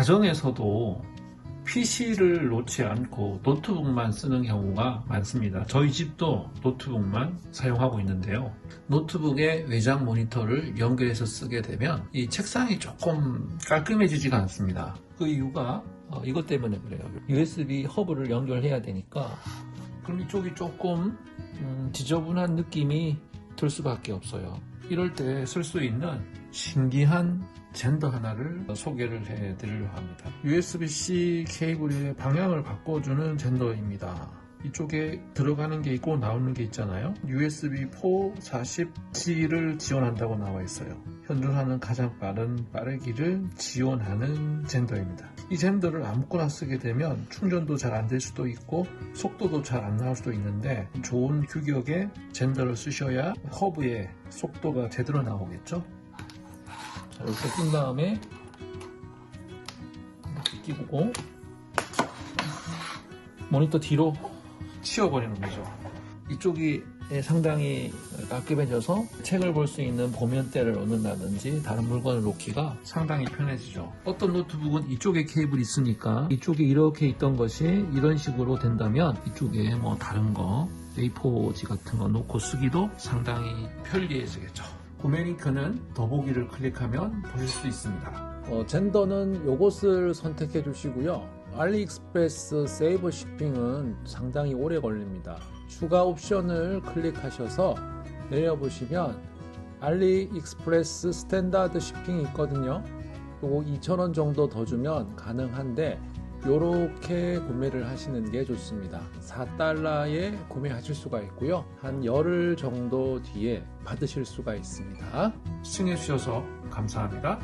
가정에서도 PC를 놓지 않고 노트북만 쓰는 경우가 많습니다. 저희 집도 노트북만 사용하고 있는데요. 노트북에 외장 모니터를 연결해서 쓰게 되면 이 책상이 조금 깔끔해지지가 않습니다. 그 이유가 어, 이것 때문에 그래요. USB 허브를 연결해야 되니까 그럼 이쪽이 조금 음, 지저분한 느낌이 들 수밖에 없어요. 이럴 때 쓸 수 있는 신기한 젠더 하나를 소개를 해드리려고 합니다. USB-C 케이블의 방향을 바꿔주는 젠더입니다. 이쪽에 들어가는 게 있고 나오는 게 있잖아요. USB 4 40G를 지원한다고 나와 있어요. 현존하는 가장 빠른 빠르기를 지원하는 젠더입니다. 이 젠더를 아무거나 쓰게 되면 충전도 잘 안 될 수도 있고 속도도 잘 안 나올 수도 있는데 좋은 규격의 젠더를 쓰셔야 허브의 속도가 제대로 나오겠죠. 자, 이렇게 낀 다음에 이렇게 끼고 모니터 뒤로 치워버리는 거죠. 이쪽이 상당히 깔끔해져서 책을 볼 수 있는 보면대를 놓는다든지 다른 물건을 놓기가 상당히 편해지죠. 어떤 노트북은 이쪽에 케이블이 있으니까 이쪽에 이렇게 있던 것이 이런 식으로 된다면 이쪽에 뭐 다른 거 A4지 같은 거 놓고 쓰기도 상당히 편리해지겠죠. 구매 링크는 더보기를 클릭하면 보실 수 있습니다. 어, 젠더는 요것을 선택해 주시고요. 알리익스프레스 세이버 shipping은 상당히 오래 걸립니다. 추가 옵션을 클릭하셔서 내려보시면 알리익스프레스 스탠다드 shipping이 있거든요. 요거 2,000원 정도 더 주면 가능한데 요렇게 구매를 하시는 게 좋습니다. 4달러에 구매하실 수가 있고요. 한 열흘 정도 뒤에 받으실 수가 있습니다. 시청해주셔서 감사합니다.